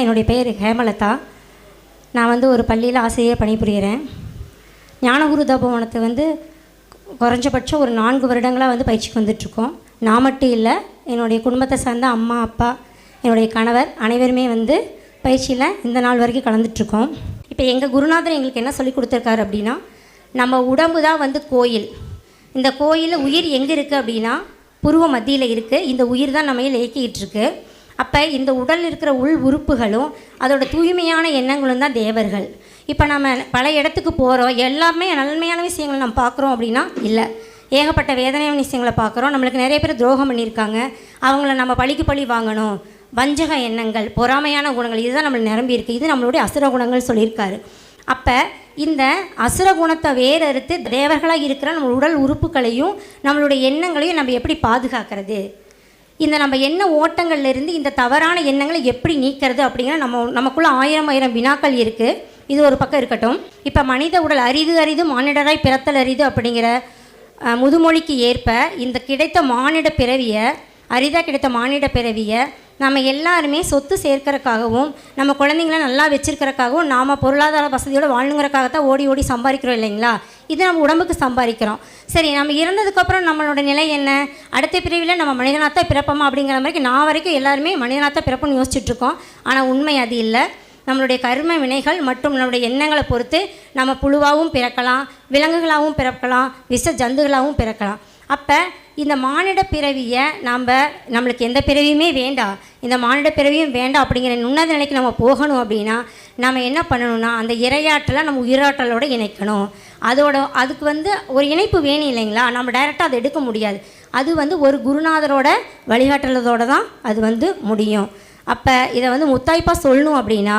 என்னுடைய பேர் ஹேமலதா. நான் வந்து ஒரு பள்ளியில் ஆசிரியர் பணிபுரிகிறேன் ஞானகுரு தபோவனத்தை வந்து குறைஞ்சபட்சம் ஒரு நான்கு வருடங்களாக வந்து பயிற்சிக்கு வந்துட்ருக்கோம் நான் மட்டும் இல்லை என்னுடைய குடும்பத்தை சார்ந்த அம்மா அப்பா என்னுடைய கணவர் அனைவருமே வந்து பயிற்சியில் இந்த நாள் வரைக்கும் கலந்துட்ருக்கோம் இப்போ எங்கள் குருநாதர் எங்களுக்கு என்ன சொல்லி கொடுத்துருக்காரு அப்படின்னா நம்ம உடம்பு தான் வந்து கோயில். இந்த கோயிலில் உயிர் எங்கே இருக்குது அப்படின்னா புருவ மத்தியில் இருக்குது இந்த உயிர் தான் நம்ம இயக்கிக்கிட்டு இருக்குது அப்போ இந்த உடல் இருக்கிற உள் உறுப்புகளும் அதோட தூய்மையான எண்ணங்களும் தான் தேவர்கள். இப்போ நம்ம பல இடத்துக்கு போகிறோம் எல்லாமே நன்மையான விஷயங்களை நம்ம பார்க்குறோம் அப்படின்னா இல்லை. ஏகப்பட்ட வேதனையான விஷயங்களை பார்க்குறோம். நம்மளுக்கு நிறைய பேர் துரோகம் பண்ணியிருக்காங்க. அவங்கள நம்ம பழிக்கு பழி வாங்கணும். வஞ்சக எண்ணங்கள் பொறாமையான குணங்கள் இதுதான் நம்மளுக்கு நிரம்பியிருக்கு இது நம்மளுடைய அசுர குணங்கள் சொல்லியிருக்காரு. அப்போ இந்த அசுர குணத்தை வேறறுத்து தேவர்களாக இருக்கிற நம்ம உடல் உறுப்புகளையும் நம்மளுடைய எண்ணங்களையும் நம்ம எப்படி பாதுகாக்கிறது? இந்த நம்ம எண்ண ஓட்டங்கள்லேருந்து இந்த தவறான எண்ணங்களை எப்படி நீக்கிறது அப்படிங்கிற நம்ம நமக்குள்ள ஆயிரம் ஆயிரம் வினாக்கள் இருக்குது இது ஒரு பக்கம் இருக்கட்டும். இப்போ மனித உடல் அரிது அரிது மானிடராய் பிறத்தல் அரிது அப்படிங்கிற முதுமொழிக்கு ஏற்ப இந்த கிடைத்த மானிட பிறவியை அரிதாக கிடைத்த மானிட பிறவியை நம்ம எல்லாருமே சொத்து சேர்க்கறக்காகவும் நம்ம குழந்தைங்கள நல்லா வச்சிருக்கறக்காகவும் நாம் பொருளாதார வசதியோடு வாழணுங்கிறக்காகத்தான் ஓடி ஓடி சம்பாதிக்கிறோம் இல்லைங்களா? இது நம்ம உடம்புக்கு சம்பாதிக்கிறோம். சரி நம்ம இறந்ததுக்கப்புறம் நம்மளோட நிலை என்ன? அடுத்த பிரிவில் நம்ம மனிதனாத்தான் பிறப்போமா அப்படிங்கிற மாதிரி நான் வரைக்கும் எல்லாருமே மனிதனாத்தான் பிறப்புன்னு யோசிச்சுட்ருக்கோம். ஆனால் உண்மை அது இல்லை. நம்மளுடைய கர்ம வினைகள் மற்றும் நம்மளுடைய எண்ணங்களை பொறுத்து நம்ம புழுவாகவும் பிறக்கலாம் விலங்குகளாகவும் பிறக்கலாம் விஷ ஜந்துகளாகவும் பிறக்கலாம். அப்போ இந்த மானிட பிறவியை நாம் நம்மளுக்கு எந்த பிறவியுமே வேண்டாம் இந்த மானிட பிறவியும் வேண்டாம் அப்படிங்கிற நுண்ணத நிலைக்கு நம்ம போகணும் அப்படின்னா நம்ம என்ன பண்ணணும்னா அந்த இரையாற்றலை நம்ம உயிராற்றலோட இணைக்கணும். அதோட அதுக்கு வந்து ஒரு இணைப்பு வேணும் இல்லைங்களா? நம்ம டைரெக்டாக அதை எடுக்க முடியாது. அது வந்து ஒரு குருநாதரோட வழிகாட்டுறதோட தான் அது வந்து முடியும். அப்போ இதை வந்து முத்தாய்ப்பாக சொல்லணும் அப்படின்னா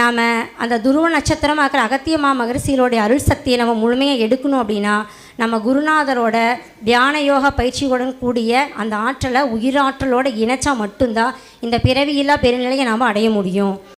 நாம் அந்த துருவ நட்சத்திரமாக்கிற இருக்கிற அகத்தியமா மகரிஷிகளோடைய அருள் சக்தியை நம்ம முழுமையாக எடுக்கணும் அப்படின்னா நம்ம குருநாதரோட தியான யோக பயிற்சியுடன் கூடிய அந்த ஆற்றலை உயிராற்றலோடு இணைச்சா மட்டும்தான் இந்த பிறவியில்லா பெருநிலையை நாம் அடைய முடியும்.